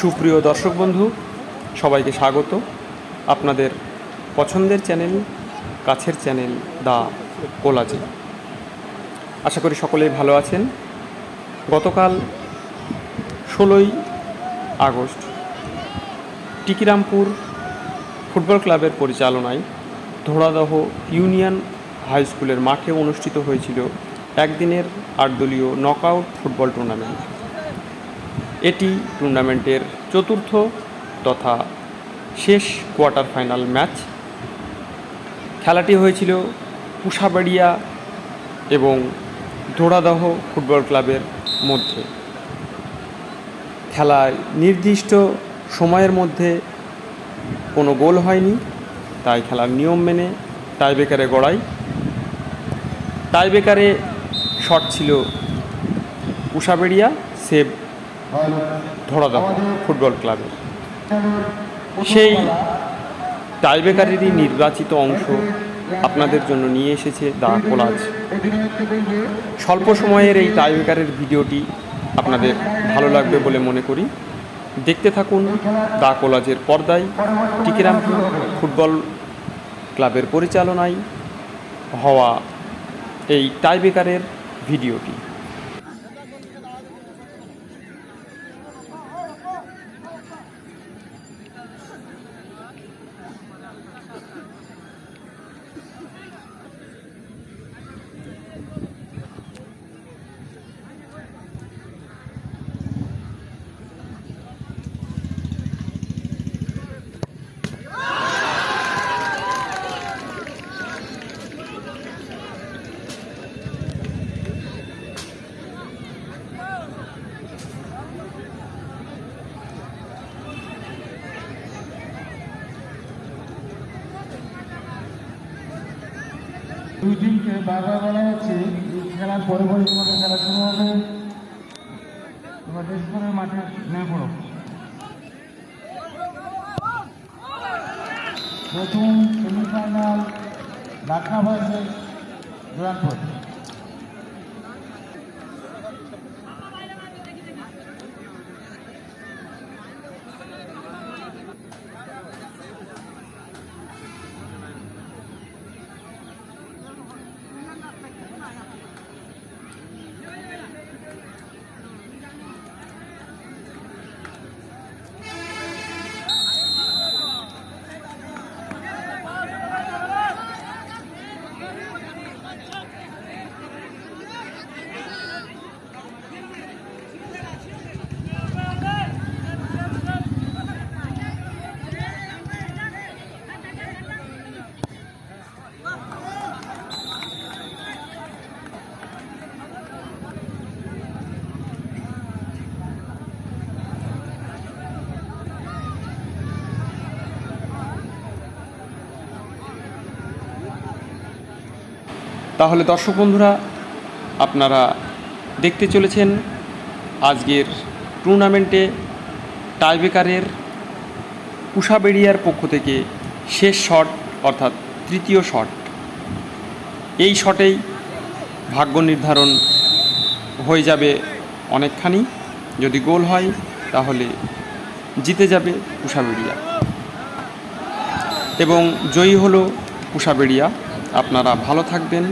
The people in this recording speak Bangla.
সুপ্রিয় দর্শক বন্ধু সবাইকে স্বাগত। আপনাদের পছন্দের চ্যানেল কাছের চ্যানেল দা কোলাজে। আশা করি সকলেই ভালো আছেন। গতকাল ষোলোই আগস্ট টিকিরামপুর ফুটবল ক্লাবের পরিচালনায় ধোড়াদহ ইউনিয়ন হাই স্কুলের মাঠে অনুষ্ঠিত হয়েছিল একদিনের আটদলীয় নকআউট ফুটবল টুর্নামেন্ট। এটি টুর্নামেন্টের চতুর্থ তথা শেষ কোয়ার্টার ফাইনাল ম্যাচ খেলাটি হয়েছিল কুশাবাড়িয়া এবং ধোড়াদহ ফুটবল ক্লাবের মধ্যে। খেলায় নির্দিষ্ট সময়ের মধ্যে কোনো গোল হয়নি, তাই খেলার নিয়ম মেনে টাইবেকারে গড়াই। টাইবেকারে শট ছিল উষাবেড়িয়া সেভ ধরাদহ ফুটবল ক্লাবের। সেই টাইবেকারেরই নির্বাচিত অংশ আপনাদের জন্য নিয়ে এসেছে দা কোলাজ। স্বল্প সময়ের এই টাইবেকারের ভিডিওটি আপনাদের ভালো লাগবে বলে মনে করি। দেখতে থাকুন দা কোলাজের পর্দায় টিকিরামপুর ফুটবল ক্লাবের পরিচালনায় হওয়া এই টাইবেকারের ভিডিওটি। দুই টিমকে বারবার বলা হচ্ছে খেলার পরে পরে তোমাদের খেলা শুরু হবে। তোমরা দেশ করে মাঠে নেমে পড়ো। প্রথম সেমিফাইনাল ঢাকা ভার্সেস জোরানপুর তাহলে দর্শক বন্ধুরা, আপনারা দেখতে চলেছেন আজকের টুর্নামেন্টে টাইবেকারের কুশাবেড়িয়ার পক্ষ থেকে শেষ শট অর্থাৎ তৃতীয় শট এই শটেই ভাগ্য নির্ধারণ হয়ে যাবে অনেকখানি। যদি গোল হয়, তাহলে জিতে যাবে কুশাবেড়িয়া এবং জয়ী হলো কুশাবেড়িয়া আপনারা ভালো থাকবেন।